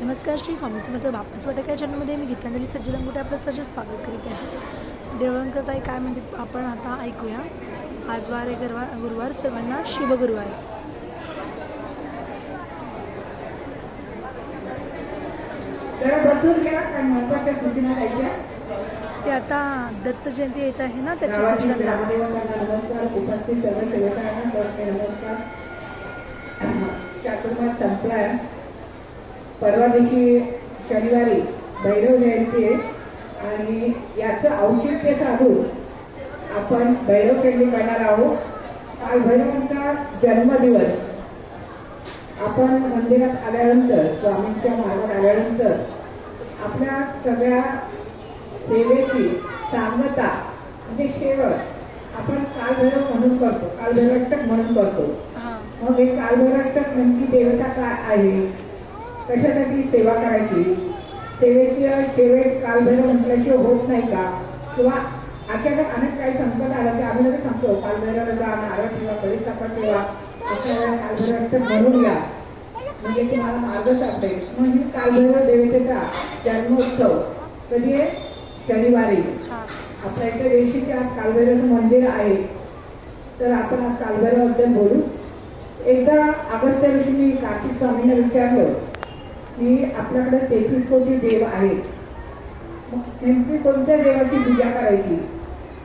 नमस्कार श्री स्वामी समर्थ बाप्पाच वाटक चॅनलमध्ये मी गीतांजली सज्जलंगोटे आपलं सजल स्वागत करीत आहे. देवळंकताई काय म्हणते आपण आता ऐकूया. आज वार आहे गुरुवार गुरुवार सर्वांना शिवगुरुवार ते आता दत्त जयंती येत आहे ना त्याची सूचना गावातील दिली ग्रामदेवतांना नमस्कार उपस्थित सर्व सेवकांना सर्व नमस्कार चातुर्मास संपलाय. परवा दिवशी शनिवारी भैरव जयंती आहे आणि याचं औचित्य साधून आपण भैरव खेळणी करणार आहोत. काल भैरवांचा जन्मदिवस. आपण मंदिरात आल्यानंतर स्वामींच्या मार्गात आल्यानंतर आपल्या सगळ्या सेवेची सांगता म्हणजे शेवट आपण कालभैरव म्हणून करतो कालभैरवाष्टक म्हणून करतो. मग हे कालभैरवाष्टक नेमकी देवता काय आहे? कशासाठी सेवा करायची? सेवेची सेवेत कालभैरव म्हटल्याशिवाय होत नाही का? किंवा आपल्याकडे अनेक काही संकट आलं की आम्ही लगेच सांगतो कालभैरवाला जा नारळ ठेवा बळीचापट ठेवा आपल्याला कालभैरवाष्टक म्हणून या. म्हणजे तुम्हाला मार्ग सापडेल. म्हणजे कालभैरव देवतेचा जन्मोत्सव. कधी आहे? शनिवारी. आपल्या इथे रेशीच्या कालभैरवचं मंदिर आहे. तर आपण आज कालभैरवाबद्दल बोलू? एकदा अगस्त्या दिवशी मी कार्तिक स्वामींना विचारलं की आपल्याकडे तेहतीस कोटी देव आहेत. मग नेमकी कोणत्या देवाची पूजा करायची?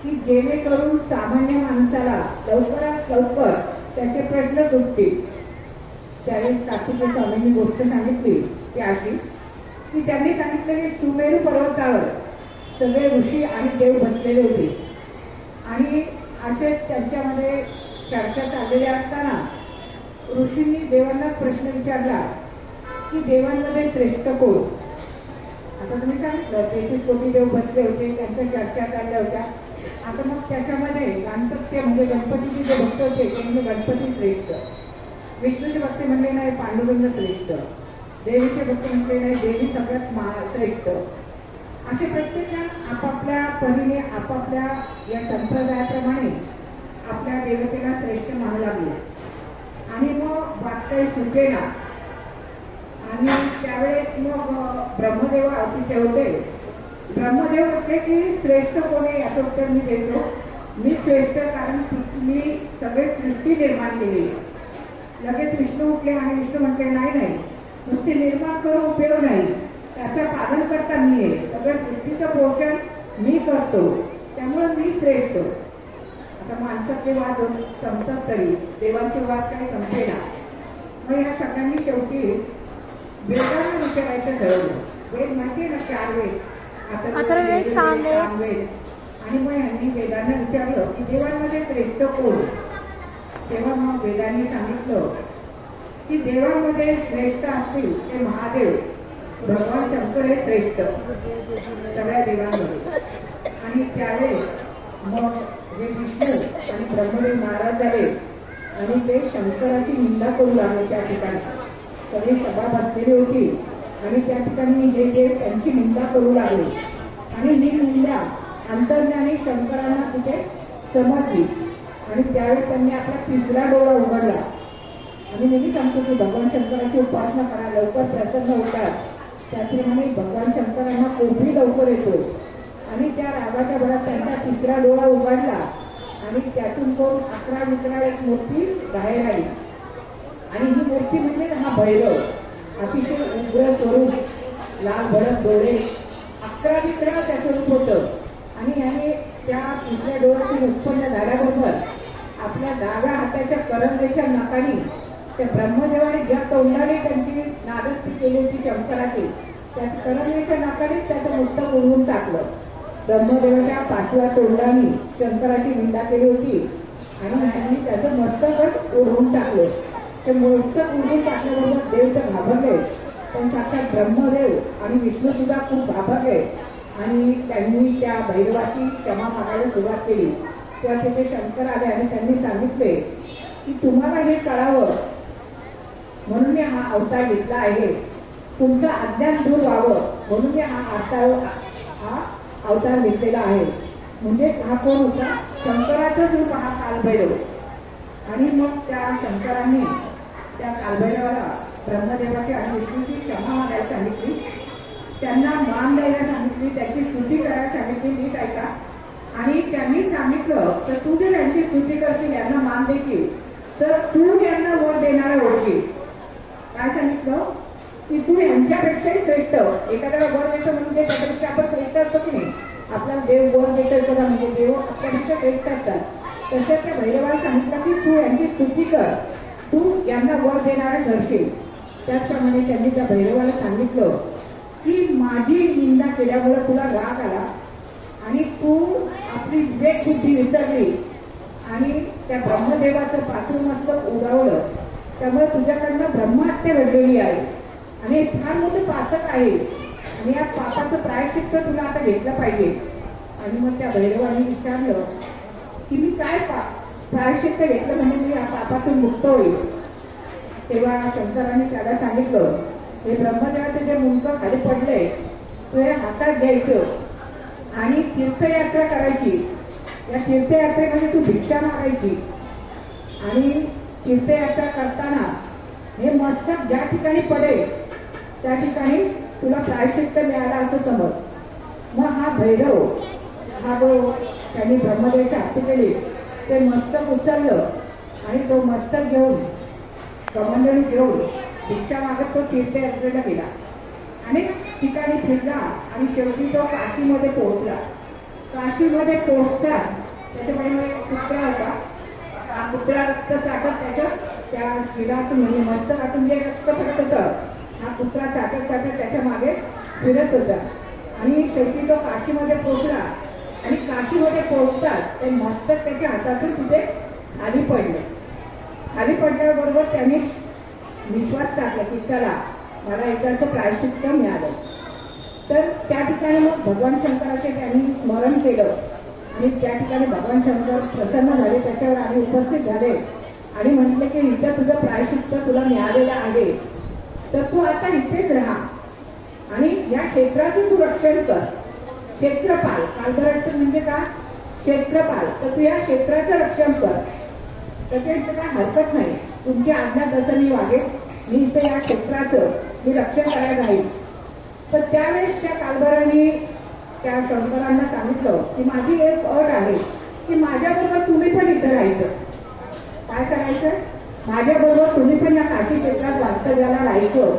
की जेणेकरून सामान्य माणसाला लवकरात लवकर त्याचे प्रश्न सुटतील. त्यावेळेस कार्तिक स्वामींनी गोष्ट सांगितली ती अशी की त्यांनी सांगितलं की सुमेरू पर्वतावर सगळे ऋषी आणि देव बसलेले होते. आणि असे त्यांच्यामध्ये चर्चा चाललेल्या असताना ऋषींनी देवांना प्रश्न विचारला की देवांमध्ये श्रेष्ठ कोण? आता तुम्ही सांगितलं तेहतीस कोटी देव बसले होते त्यांच्या चर्चा चालल्या होत्या. आता मग त्याच्यामध्ये गणपत्य म्हणजे गणपतीचे जे भक्त होते ते म्हणजे गणपती श्रेष्ठ. विष्णूचे भक्त म्हणले नाही पांडुरंग श्रेष्ठ. देवीचे भक्त म्हणले नाही देवी सगळ्यात महा श्रेष्ठ. असे प्रत्येकजण आपापल्या परीने आपापल्या या संप्रदायाप्रमाणे आपल्या देवतेला श्रेष्ठ मानू लागले. आणि मग वाटतंय सुकेना आणि त्यावेळेस मग ब्रह्मदेव अतिशय होते ब्रह्मदेव म्हटले की श्रेष्ठ कोणी? याचं उत्तर मी देतो. मी श्रेष्ठ कारण मी सगळे सृष्टी निर्माण केली. लगेच विष्णू उठले आणि विष्णू म्हटले नाही नाही. नुसती निर्माण करून उपयोग नाही. त्याचं पालन करता मी आहे. सगळ्या सृष्टीचं पोषण मी करतो. त्यामुळे मी श्रेष्ठ. आता माणसातले वाद संपतात तरी देवांचे वाद काही संपेना मग या सगळ्यांनी शेवटी वेदांना विचारायचं ठरवलं. वेद माहिती आहे ना चार वेद? अथर्ववेद, वेद, सामवेद. सामवेद. आणि मग यांनी वेदांना विचारलं की देवांमध्ये श्रेष्ठ कोण? तेव्हा मग वेदांनी सांगितलं की देवांमध्ये श्रेष्ठ असतील ते महादेव. भगवान शंकर हे श्रेष्ठ. सगळ्या देवांमध्ये. आणि त्यावेळेस मग हे विष्णू आणि ब्रह्मदेव महाराज झाले आणि ते शंकराची निंदा करू लागले त्या ठिकाणी. सगळी सभा बसलेली होती. आणि त्या ठिकाणी हे जे त्यांची निंदा करू लागले. आणि ही निंदा अंतर्ज्ञानी शंकरांना तिथे समजली. आणि त्यावेळेस त्यांनी आपला तिसरा डोळा उघडला. आणि नेहमी सांगतो की भगवान शंकराची उपासना करा लवकर प्रसन्न होतात. त्याप्रमाणे भगवान शंकरांना कोपरी लवकर येतो. आणि त्या रागाच्या भरात त्यांचा तिसरा डोळा उघडला. आणि त्यातून तो अकरा विकरा एक मूर्ती बाहेर आली. आणि ही मूर्ती म्हणजे हा भैरव. अतिशय उग्र स्वरूप लाल भडक डोळे. अकरा विकरा त्याचं रूप होतं. आणि याने त्या तिसऱ्या डोळ्यातून उत्पन्न झाल्याबरोबर आपल्या डाव्या हाताच्या करंदेच्या नाकाने त्या ब्रह्मदेवाने ज्या तोंडाने त्यांची नादस्ती केली होती शंकराची त्या करंगेच्या नाकाने त्याचं मस्तक उडवून टाकलं. ब्रह्मदेवाच्या पाठव्या तोंडाने शंकराची निंदा केली होती. आणि त्यांनी त्याचं मस्तकच ओढून टाकलं. ते मस्तक उडून टाकल्याबरोबर देव तर घाबरले. पण साक्षात ब्रह्मदेव आणि विष्णू सुद्धा खूप घाबरले. आणि त्यांनी त्या भैरवाची क्षमा मागायला सुरुवात केली. तेव्हा तिथे शंकर आले आणि त्यांनी सांगितले की तुम्हाला हे कळावं. म्हणून मी हा अवतार घेतला आहे. तुमचं अज्ञान दूर व्हावं. म्हणून मी हा अवतार हा अवतार घेतलेला आहे. म्हणजे हा कोण होता? शंकराचाच रूप हा कालभैरव आणि मग त्या शंकरांनी त्या कालभैरवाला ब्रह्मदेवाची आणि विष्णूची क्षमा मागायला सांगितली. त्यांना मान द्यायला सांगितली. त्याची स्तुती करायला सांगितली. नीट ऐका. आणि त्यांनी सांगितलं तर तू जर यांची स्तुती करशील यांना मान देशील तर तू यांना वर देणारा ओळखी काय सांगितलं? की तू यांच्यापेक्षाही श्रेष्ठ एखाद्याला वर देतो म्हणजे त्याच्यापेक्षा आपण श्रेष्ठ असतो की नाही? आपला देव वर देतो एखादा म्हणजे देव आपल्यापेक्षा श्रेष्ठ असतात. तसेच त्या भैरवाला सांगितलं की तू यांची स्तुती कर. तू यांना वर देणारा ठरशील त्याचप्रमाणे त्यांनी त्या भैरवाला सांगितलं की माझी निंदा केल्यामुळे तुला राग आला आणि तू आपली विवेक बुद्धी विसरली आणि त्या ब्रह्मदेवाचं पातळून मस्त उडावलं त्यामुळे तुझ्याकडनं ब्रह्महत्या घडलेली आहे. आणि हे फार मोठं पातक आहे. आणि या पापाचं प्रायश्चित्त तुला आता घेतलं पाहिजे. आणि मग त्या भैरवाने विचारलं की मी काय पा प्रायश्चित्त घेतलं म्हणजे मी या पापातून मुक्त होईल? तेव्हा शंकराने त्याला सांगितलं हे ब्रह्मदेवाचं जे मुंडकं खाली पडले ते हातात घ्यायचं. आणि तीर्थयात्रा करायची. या तीर्थयात्रेमध्ये तू भिक्षा मागायची. आणि तीर्थयात्रा करताना हे मस्तक ज्या ठिकाणी पडेल त्या ठिकाणी तुला प्रायश्चित्त मिळाला असं समज. मग हा भैरव हा जो त्यांनी ब्रह्मदेवाच्या आरती केली ते मस्तक उचललं आणि तो मस्तक घेऊन कमंडळी घेऊन भिक्षा मागत तो तीर्थयात्रेला गेला. अनेक ठिकाणी फिरला आणि शेवटी तो काशीमध्ये पोहोचला. काशीमध्ये पोहोचता त्याच्यामध्ये एक कुत्रा होता. हा कुत्रा रक्त साठत त्याच्या त्या शिरातून म्हणजे मस्तकातून जे रक्त पडत होतं हा कुत्रा चाटत चाटत त्याच्यामागे फिरत होता. आणि शेवटी तो काशीमध्ये पोचला आणि काशीमध्ये पोचतात ते मस्तक त्याच्या हातातून तिथे खाली पडले. खाली पडल्याबरोबर त्यांनी विश्वास टाकला की चला मला एकदाचं प्रायश्चित्त मिळालं. तर त्या ठिकाणी मग भगवान शंकराचे त्यांनी स्मरण केलं. आणि त्या ठिकाणी भगवान शंकर प्रसन्न झाले. त्याच्यावर आम्ही उपस्थित झाले. आणि म्हटले की इथं तुझं प्रायश्चित्त तुला मिळालेलं आहे. तर तू आता इथेच राहा. आणि या क्षेत्राचं तू रक्षण कर. क्षेत्रपाल कालभरट म्हणजे का क्षेत्रपाल तर तू या क्षेत्राचं रक्षण कर. त्याच्यात काय हरकत नाही. तुमची आज्ञा जसं मी वागेल मी इथे या क्षेत्राचं मी रक्षण करायला राहील तर त्यावेळेस त्या कालभराने त्या शंकरांना सांगितलं की माझी एक अट आहे की माझ्याबरोबर तुम्ही पण इथं राहायचं. काय करायचं? माझ्याबरोबर तुम्ही पण या काशी क्षेत्रात वास्तव्याला राहायचं.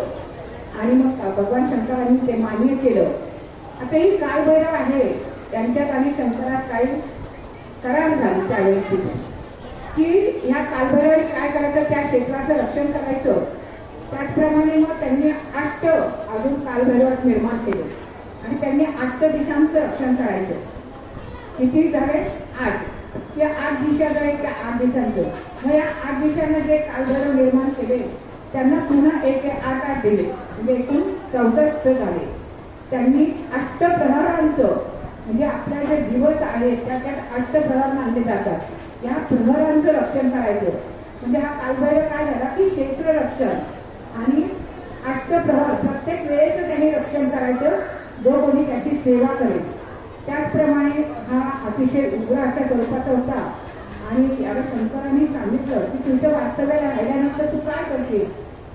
आणि मग भगवान शंकरांनी ते मान्य केलं. आता ही कालभैरव आहे? त्यांच्यात आणि शंकरात काही करार झाली त्यावेळेस? की ह्या कालभैरवाने काय करायचं? त्या क्षेत्राचं रक्षण करायचं. त्याचप्रमाणे मग त्यांनी अष्ट अजून कालभैरवात निर्माण केले. आणि त्यांनी अष्ट दिशांचं रक्षण करायचं. किती झाले? आठ. त्या आठ दिशा झाले त्या आठ दिशांचं. मग या आठ दिशांना जे कालभैरव निर्माण केले. त्यांना पुन्हा एक आठ आठ दिले. म्हणजे एकूण चौसष्ट झाले. त्यांनी अष्टप्रहरांचं म्हणजे आपल्या जे दिवस आहेत त्या त्यात अष्टप्रहार मानले जातात. या प्रहरांचं रक्षण करायचं. म्हणजे हा कालभैरव काय झाला की क्षेत्र रक्षण. आणि अष्टप्रहार प्रत्येक वेळेचं त्यांनी रक्षण करायचं जो कोणी त्याची सेवा करेल. त्याचप्रमाणे हा अतिशय उग्र अशा स्वरूपाचा होता आणि याला शंकरांनी सांगितलं की तुझं वास्तव्याला राहिल्यानंतर तू काय करते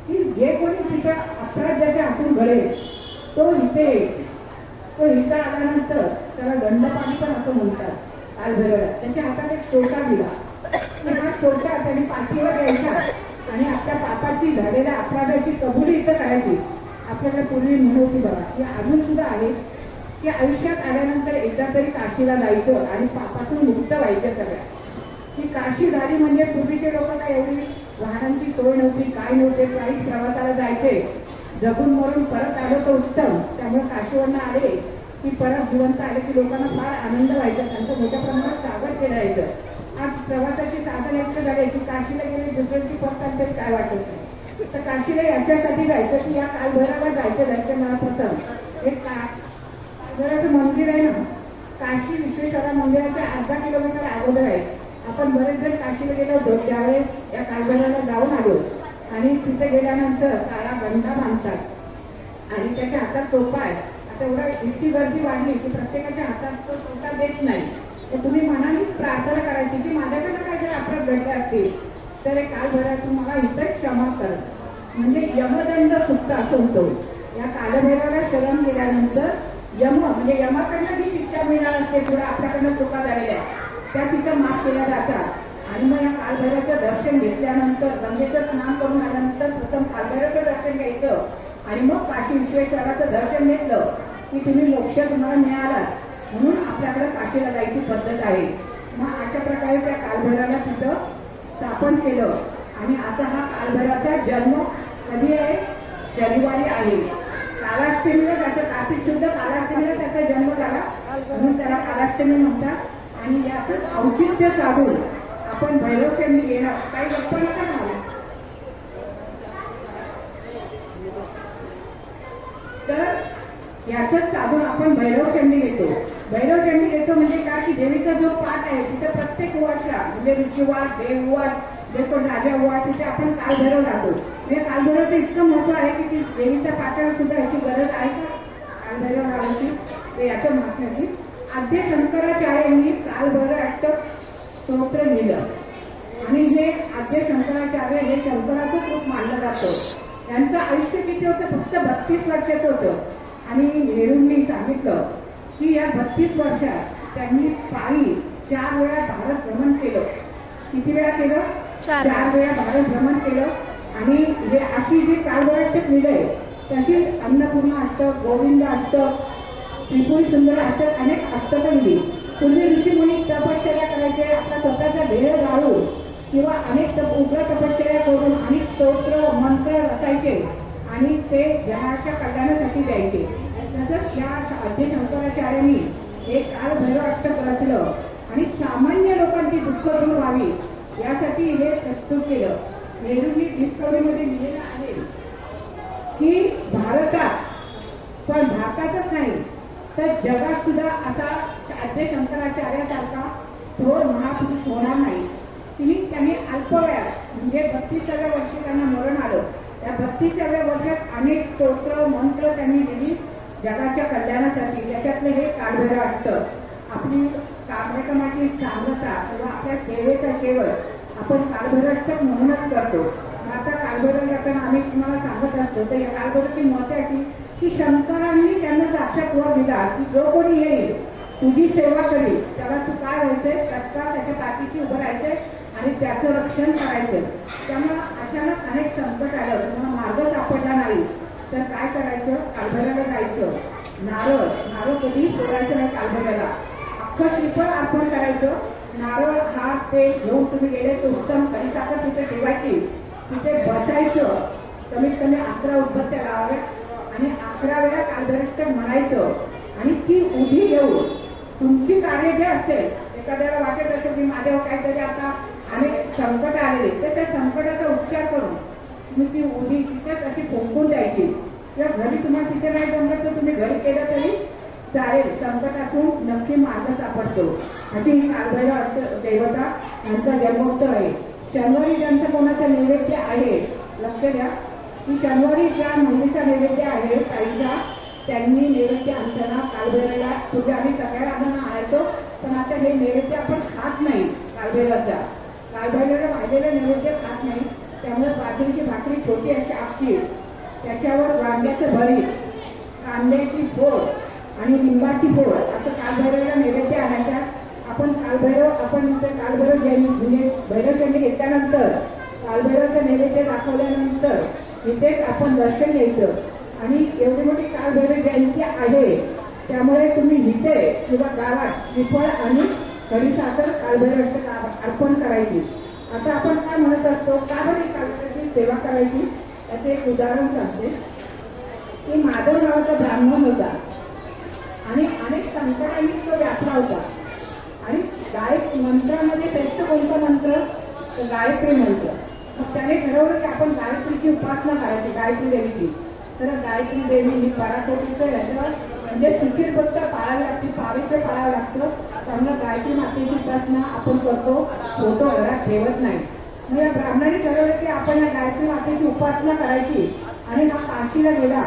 की जे कोणी तुझ्या अपराध्याच्या हातून घडेल तो इथे तो इथं आल्यानंतर त्याला दंडपाणी पण असं म्हणतात. कालभैरवला त्याच्या हातात एक छोटा दिला हा सोटा त्याने पाठीवर द्यायचा आणि आपल्या पापाची झालेल्या अपराधाची कबुली इथं करायची आपल्याला पूर्वी म्हण बघा की अजून सुद्धा आहे की आयुष्यात आल्यानंतर एकदा तरी काशीला जायचं आणि पापातून मुक्त व्हायचं सगळ्या की काशी झाली म्हणजे पूर्वीचे लोक काय एवढी वाहनांची सोय नव्हती काय नव्हते काही प्रवासाला जायचे. जगून मरून परत आलो तर उत्तम. त्यामुळे काशीवरनं आले की परत जिवंत आले की लोकांना फार आनंद व्हायचा. त्यांचं मोठ्या प्रमाणात स्वागत केलं जायचं आज प्रवासाचे साधन इतकं झाले की काशीला गेले दुसऱ्यांची परत तरी काय वाटत नाही. तर काशीला याच्यासाठी जायचं की या कालभराला जायचं दर्शनाला प्रथम. एक का कालभराचं मंदिर आहे ना? काशी विश्वेश्वरा मंदिराच्या अर्धा किलोमीटर अगोदर आहे. आपण बरेच जण काशीला गेलो होतो त्यावेळेस या कालभराला जाऊन आलो. आणि तिथे गेल्यानंतर काळा गंधा बांधतात. आणि त्याच्या हातात सोपा आहे. आता एवढा इतकी गर्दी वाढली की प्रत्येकाच्या हातात तो सोपा देत नाही. तर तुम्ही मनानेच प्रार्थना करायची की माझ्याकडे काहीतरी अपराध घडले असतील तर हे काल मला इथं क्षमा कर. म्हणजे यमदंड सुक्त असं होतो. या कालभैरवाला शरण गेल्यानंतर यम म्हणजे यमाकडनं जी शिक्षा मिळणार असते पुढे आपल्याकडनं चुका झालेल्या त्या तिथं माफ केल्या जातात. आणि मग या कालभैरवाचं दर्शन घेतल्यानंतर गंगेचं स्नान करून आल्यानंतर प्रथम कालभैरवाचं दर्शन घ्यायचं. आणि मग काशी विश्वेश्वराचं दर्शन घेतलं की तुम्ही मोक्ष तुम्हाला मिळाला म्हणून आपल्याकडे काशीला जायची पद्धत आहे. मग अशा प्रकारे त्या कालभैराला तिथं स्थापन केलं. आणि आता हा कालभैराचा जन्म कधी आहे? शनिवारी आहे. कालाष्टमीला त्याचं काशी शुद्ध कालाष्टमीला त्याचा जन्म झाला. म्हणून त्याला कालाष्टमी म्हणतात. आणि याच औचित्य साधून आपण भैरवचंडी येणार काही गप्पा नका झाला तर याचंच साधून आपण भैरव चंडी घेतो भैरवचंडी घेतो म्हणजे काय? की देवीचा जो पाठ आहे तिथे प्रत्येक वर्षा म्हणजे ऋषीवार देववाद जे पण राजा वार तिथे आपण कालभैरव राहतो. म्हणजे कालभैरवचं इतकं महत्त्व आहे की ती देवीच्या पाठाला सुद्धा याची गरज आहे का? कालभैरव राहायची ते याचं आद्य शंकराचार्यांनी कालभैरव अष्टक स्तोत्र लिहिलं. आणि हे आद्य शंकराचार्य हे शंकराचं रूप मानलं जातं. त्यांचं आयुष्य किती होतं? फक्त बत्तीस वर्षाचं होतं. आणि नेहरूंनी सांगितलं की या बत्तीस वर्षात त्यांनी पायी चार वेळा भारत भ्रमण केलं. किती वेळा केलं? चार. वेळा भारत भ्रमण केलं. आणि हे अशी जी कालभैरवाची लिहिलं आहे तशी अन्नपूर्णा अष्टक गोविंद अष्टक त्रिपुरी सुंदर असं अनेक अष्टकं दिली पूर्वी ऋषीमुनी तपश्चर्या करायचे. आपला स्वतःचा ध्येय गाळून किंवा अनेक तप उग्र तपश्चर्या करून अनेक स्तोत्र मंत्र रचायचे आणि ते जगाच्या कल्याणासाठी द्यायचे. तसंच या आद्य शंकराचार्यांनी हे काल भैरव रचलं आणि सामान्य लोकांची दुःख दूर व्हावी यासाठी हे प्रस्तुत केलं. नेहरूंनी डिस्कवरीमध्ये लिहिलेलं आहे की भारतात पण भारतातच नाही तर जगात सुद्धा असा आद्य शंकराचार्यासारखा थोर महापुरुष होणार नाही. तिने त्यांनी अल्पवयात म्हणजे बत्तीसाव्या वर्षी त्यांना मरण आलं. त्या बत्तीसाव्या वर्षात अनेक स्तोत्र मंत्र त्यांनी दिली. जगाच्या कल्याणासाठी त्याच्यातलं हे काळभैरव असतं. आपली कार्यक्रमाची सांगता किंवा आपल्या सेवेचा केवळ आपण काळभैरव म्हणूनच करतो. आता कालभैरव आम्ही तुम्हाला सांगत असतो तर या कालभैरवची मत आहे की की शंकरांनी त्यांना साक्षात वर दिला की जो कोणी येईल तुझी सेवा करी. त्याला तू काय व्हायचंय? तत्काळ त्याच्या पाठीशी उभं राहायचंय आणि त्याचं रक्षण करायचं त्यामुळं अचानक अनेक संकट आलं. तुम्हाला मार्ग सापडला नाही. तर काय करायचं? कालभऱ्याला जायचं. नारळ नारळ कधी सोडायचं नाही कालभऱ्याला अख्खं श्रीफळ अर्पण करायचं. नारळ हा ते घेऊन तुम्ही गेले तर उत्तम साखर तिथे ठेवायची. तिथे बसायचं. कमीत कमी अकरा उदबत्त्या लावाव्यात आणि अकरा वेळा कालभैरष्ट म्हणायचं. आणि ती उभी घेऊन तुमची कार्य जे असेल एखाद्याला वाटत असेल की माझ्यावर काहीतरी आता अनेक संकट आलेले तर त्या संकटाचा उपचार करून तुम्ही ती उभी तिथेच अशी फोंकून द्यायची? किंवा घरी तुम्हाला तिथे नाही जमलं तर तुम्ही घरी केलं तरी चालेल. संकटातून नक्की मार्ग सापडतो. अशी ही कालभैरव असते देवता यांचा जन्मोत्सव आहे. शनिवारी ज्यांचं कोणाचं नैवेद्य आहे लक्ष द्या. की शनिवारी ज्या मुलीचा नैवेद्य आहे ताईचा त्यांनी नैवेद्य आणताना पूजा आम्ही सगळ्या आपण आणायचो पण आता हे नैवेद्य आपण खात नाही कालभैरवाचा. कालभैरवला वाढलेलं नैवेद्य खात नाही. त्यामुळे बाजरीची भाकरी छोटी अशी आपली. त्याच्यावर वांग्याचं भरीत कांद्याची फोड आणि लिंबाची फोड असं कालभैरवला नैवेद्य आणायचा. आपण कालभैरव आपण कालभैरव जयंती म्हणजे भैरव त्यांनी घेतल्यानंतर कालभैरवचं नैवेद्य दाखवल्यानंतर तिथेच आपण दर्शन घ्यायचं. आणि एवढी मोठी कालभैरव जयंती आहे त्यामुळे तुम्ही इथे किंवा गावात श्रीफळ आणि खडीसाखर कालभैरव अर्पण करायची. आता आपण काय म्हणत असतो का बरी कालभैरवची सेवा करायची? त्याचे एक उदाहरण सांगते. की माधव नावाचा ब्राह्मण होता आणि अनेक संकटांनी तो व्यापला होता आणि गायक मंत्रामध्ये श्रेष्ठ कोणता मंत्र तर गायत्री मंत्र मग त्याने ठरवलं की आपण गायत्रीची उपासना करायची गायत्री देवीची. तर गायत्री देवी ही पराकोटीचं याचं म्हणजे सुखीर भक्त पाळावं लागते पावित्र्य पाळावं लागतं. त्यामुळे गायत्री मातेची उपासना आपण करतो फोटो घरात ठेवत नाही. मग या ब्राह्मणाने ठरवलं की आपण या गायत्री मातेची उपासना करायची. आणि हा काशीला गेला.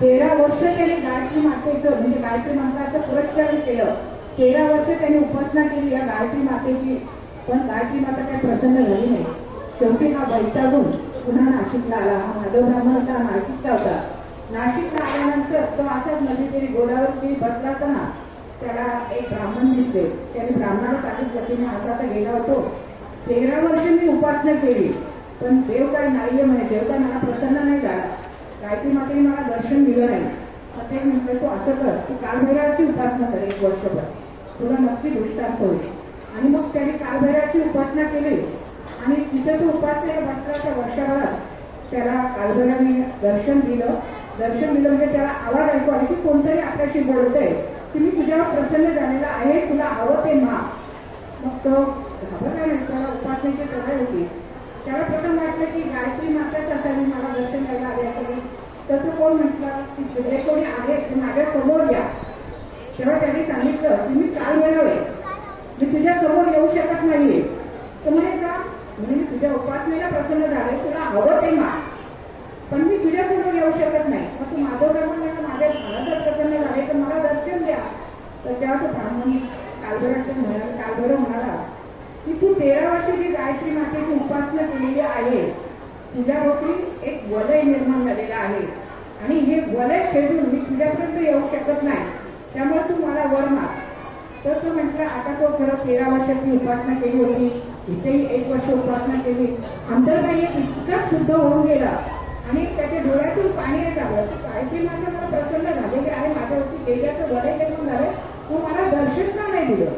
तेरा वर्ष त्याने गायत्री मातेचं म्हणजे गायत्री मंत्राचं पुरस्कार केलं. तेरा वर्ष त्याने उपासना केली या गायत्री मातेची. पण गायत्री माता काही प्रसन्न झाली नाही. शेवटी हा वैतागून पुन्हा नाशिकला आला. हा माधव ब्राह्मण होता नाशिकचा होता. नाशिकला आल्यानंतर तो असाच नदीतरी गोदावरती बसला होता ना त्याला एक ब्राह्मण दिसले. त्याने ब्राह्मणाला सांगितलं की मी आता गेला होतो. तेरा वर्ष मी उपासना केली पण देव काही नाहीये म्हणे. देव काय मला प्रसन्न नाही झाला. गायत्री मातेने मला दर्शन दिलं नाही. मग ते म्हटलं तू असं कर तू कालभैरवाची उपासना कर एक वर्षभर. तुला नक्की दृष्टांत होईल. आणि मग त्याने कालभैराची उपासना केली. आणि तिथे तो उपासना बसला वर्षभरात त्याला कालभैराने दर्शन दिलं. दर्शन दिलं म्हणजे त्याला आवाज ऐकू आली की कोणतरी आपल्याशी बोलतंय. की मी तुझ्यावर प्रसन्न झालेला आहे तुला हवं ते मग. तो घाबरला नाही त्याला उपासनेची सवय होती. त्याला प्रथम वाटलं की गायत्री माताच असावी मला दर्शन द्यायला आले असावी तर तो कोण म्हटलं की जे कोणी आहे ते माझ्यासमोर घ्या तेव्हा त्यांनी सांगितलं की मी काल मिळावे मी तुझ्या समोर येऊ शकत नाहीये. तर म्हणे का म्हणजे मी तुझ्या उपासनेला प्रसन्न झाले तुला हवं ते माग. पण मी तुझ्या समोर येऊ शकत नाही. मग तू माधव ब्राह्मण माझ्या मला जर प्रसन्न झाले तर मला दर्शन द्या. तर तेव्हा तो ब्राह्मण कालभराचं म्हणाला कालभर म्हणाला की तू तेरा वर्षाची गायत्री मातेची उपासना केलेली आहे. तुझ्याभोवती एक वलय निर्माण झालेला आहे. आणि हे वलय खेळून मी तुझ्यापर्यंत येऊ शकत नाही. त्यामुळे तू मला वर माग. तर तो म्हटलं आता तो खरं तेरा वर्षाची उपासना केली होती. इथेही एक वर्ष उपासना केली. अंतर्बाह्य इतका शुद्ध होऊन गेला. आणि त्याच्या डोळ्यातून पाणी येत आलं. की गायत्री मला प्रसन्न झालेली अरे माझ्यावरती तेजाचं वलय निर्माण झालं तू मला दर्शन का नाही दिलं?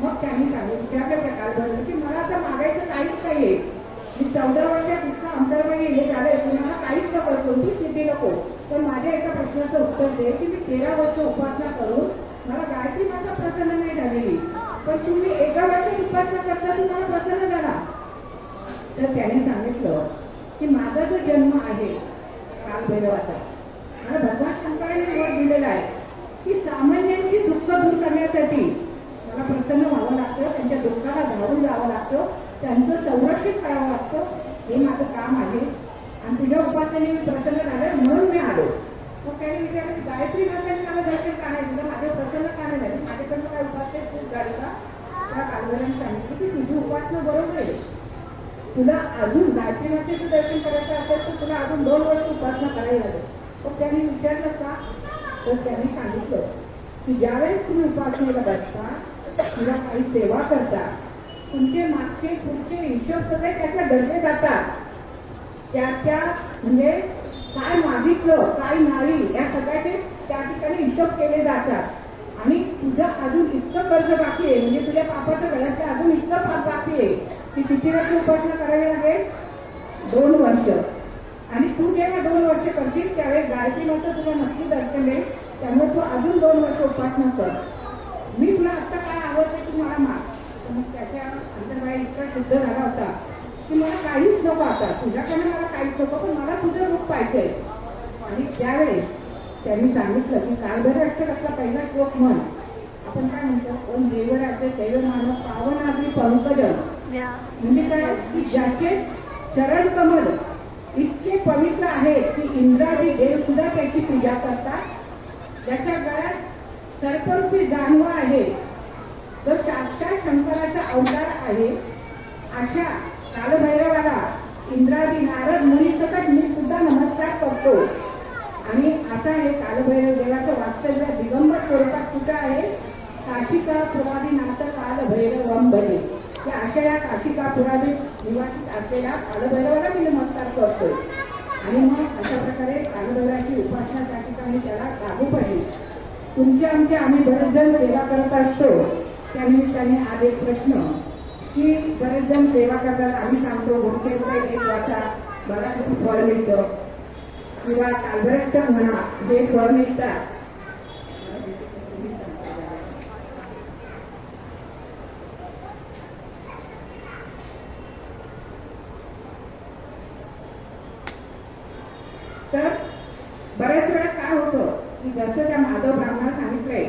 मग त्यांनी सांगितलं विचारलं त्या कालभर की मला आता मागायचं काहीच नाहीये. मी चौदा वर्षात इतका अंतर्मय हे झालंय तुम्हाला काहीच नको कोणती स्थिती नको. पण माझ्या एका प्रश्नाचं उत्तर दे की मी तेरा वर्ष उपासना करून मला गायत्री माता प्रसन्न नाही झालेली पण तुम्ही एका वर्षात उपासना करता तुम्हाला प्रसन्न झाला. तर त्याने सांगितलं की माझा जो जन्म आहे कालभैरवाचा मला भगवान शंकराने वर दिलेला आहे. की सामान्यांची दुःख दूर करण्यासाठी मला प्रसन्न व्हावं लागतं त्यांच्या दुःखाला धावून जावं लागतं त्यांचं संरक्षण करावं लागतं. हे माझं काम आहे. आणि तुझ्या उपासने मी प्रसन्न झालं म्हणून मी आलो. मग त्याने विचारलं गायत्री माताने मला दर्शन का नाही दिलं माझं प्रसन्न का नाही झाली. माझ्याकडनं काय उपासना खूप झाली का त्या कालवराने सांगितलं की तुझी उपासना बरोबर आहे. तुला अजून गायत्री मातेचं दर्शन करायचं असेल तर तुला अजून दोन वर्ष उपासना करावी लागेल मग त्यांनी विचारलं का? तर त्यांनी सांगितलं की ज्यावेळेस तुम्ही उपासनेला बसता तुला काही सेवा करता. तुमचे मागचे पुढचे हिशोब सगळे त्याच्या गरजे जातात. त्या त्या म्हणजे काय मागितलं काय नाही या सगळ्याचे त्या ठिकाणी हिशोब केले जातात. आणि तुझं अजून इतकं कर्ज बाकी आहे म्हणजे तुझ्या पापाचं घराचं अजून इतकं पाप बाकी आहे की किती वर्ष उपासना करावी लागेल? दोन वर्ष. आणि तू जेव्हा दोन वर्ष करशील त्यावेळेस गायत्री मात्र तुला नक्की दर्शन देईल. त्यामुळे तू अजून दोन वर्ष उपासना कर. मी तुला आत्ता काय आवडतं तू मला माग. मग त्याच्या अंतर्बाई इतका शुद्ध झाला होता. की मला काहीच नको आता. तुझ्याकडे मला काहीच नको पण मला तुझं रूप पाहिजे. आणि त्यावेळेस त्यांनी सांगितलं की काळभर अक्षरातला पहिला श्लोक म्हण. आपण काय म्हणतो? ओम देवराज्य दैव मानव पावन आधी पंकज म्हणजे काय? की ज्याचे चरण कमल इतके पवित्र आहे की इंद्रादी देव सुद्धा त्याची पूजा करतात. ज्याच्या गळ्यात सर्परूपी जानवा आहे. जो साक्षात शंकराचा अवतार आहे. अशा कालभैरवाला इंद्रादी नारद मुनी सकट मी सुद्धा नमस्कार करतो. आणि आता हे कालभैरव देवाचं वास्तव्य दिगंबर स्वरूपात कुठं आहे? काशिका पुरादी नाथ कालभैरवम बने या अशा या काशिका पुरादी निवासित असलेल्या कालभैरवाला मी नमस्कार करतो. आणि मग अशा प्रकारे कालभैरवाची उपासना त्या ठिकाणी त्याला लागू पडली. तुमच्या आमच्या आम्ही बरेच जण सेवा करत असतो. त्यानिमित्ताने आज एक प्रश्न की बरेच जण सेवा करतात. आम्ही सांगतो गुरुकेंद्र एक वाटा बघा किती फळ मिळतं. किंवा कालभरट म्हणा जे फळ मिळतात तर बऱ्याच वेळा काय होतं की जसं त्या माधव ब्राह्मणाला सांगितलंय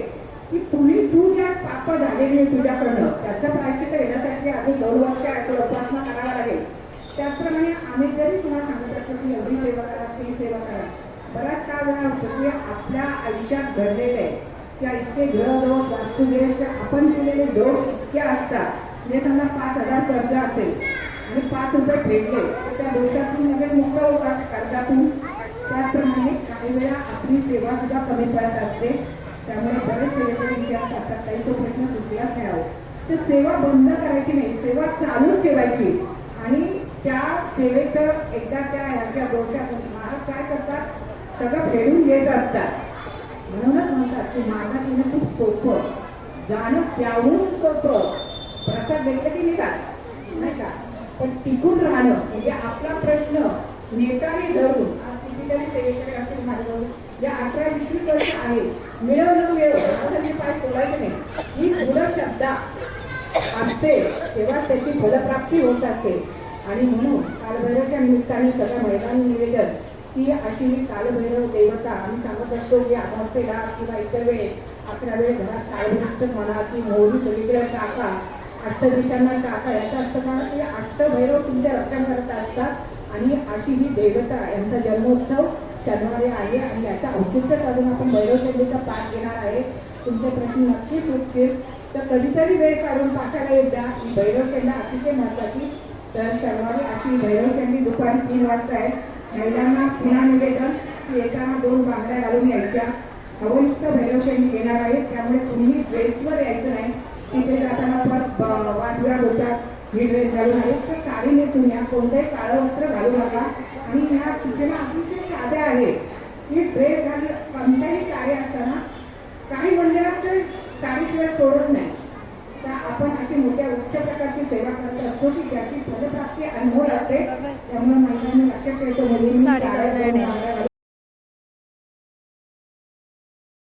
की तुम्ही तू ज्या पाप झालेली आहे तुझ्याकडनं त्याचं प्रायश्चित येण्यासाठी आधी दोन वर्ष याचं उपासना करावा लागेल त्याचप्रमाणे आम्ही जरी तुम्हाला सांगत असतो की एवढी सेवा करा ती सेवा बऱ्याच बराच काळ वेळा होतो की आपल्या आयुष्यात घडलेले त्या इतके ग्रह दोष वास्तुदेश आपण केलेले दोष इतके असतात. म्हणजे समजा पाच हजार कर्ज असेल आणि पाच रुपये फेडले तर त्या दोषातून नवीन म्हणजे मुक्त होतात कर्जातून. त्याचप्रमाणे काही वेळा आपली सेवा सुद्धा कमी पडत असते. त्यामुळे बरेच वेगवेगळे विचार करतात काही तो प्रश्न सुटलाच नाही तर सेवा बंद करायची नाही सेवा चालूच ठेवायची. आणि त्या सेवेचं एकदा त्या ह्याच्या दोषातून महाराज काय करतात? सगळं फेडून येत असतात. म्हणूनच म्हणतात की माझा येणं खूप सोपं जाणं त्याहून सोपं. प्रसाद भेटलं की निघाल नाही का? पण टिकून राहणं म्हणजे आपला प्रश्न नेताने धरून आज कितीतरी सेवेकडे असतील माझ्याजवळ या अठरा वीस वर्ष आहे मिळवलं मिळवलं. असं माझ्यासाठी पाय सोडायचं नाही. ही पुढं शब्दा असते तेव्हा त्याची फलप्राप्ती होत असते. आणि म्हणून कालभैरवच्या निमित्ताने सगळं महिलांनी निवेदन की अशी ही कालभैरव देवता आम्ही सांगत असतो की अमावस्येला किंवा इतर वेळेस अकरा वेळ घरात कालभैरवचं म्हणा की मोहरी सगळीकडे काका अष्टदिशांना काका याचा अर्थ म्हणा की अष्टभैरव तुमच्या रक्षण करत असतात आणि अशी ही देवता यांचा जन्मोत्सव शनिवारी आहे आणि याचा औचित्य साधून आपण भैरवचंडीचा पाठ घेणार आहे. तुमचे प्रश्न नक्की सुटतील. तर कधीतरी वेळ काढून पाठाला येत द्या. ही भैरवचंड अतिशय महत्वाची. तर शनिवारी अशी भैरवचंडी दुपारी तीन वाजता आहे. महिलांना पुन्हा निवेदन की येताना दोन बांगड्या घालून यायच्या. अवयुक्त भैरवशैली घेणार आहे त्यामुळे तुम्ही ड्रेसवर यायचं नाही. तिथे जाताना परत ब- वादविवाद होतात. ही ड्रेस घालून आले तर साडी नेसून या. कोणतंही काळं वस्त्र घालू नका. आणि ह्या सूचना अतिशय साध्या आहेत. की ड्रेस घाल कोणत्याही शाळे असताना. काही मंदिरात तर साडीशिवाय सोडत नाही. तर आपण अशी मोठ्या उच्च प्रकारची सेवा करत. असतो की ज्याची फलप्राप्ती अनमोल असते. त्यामुळे महिलांनी लक्षात ठेवतो मुलींनी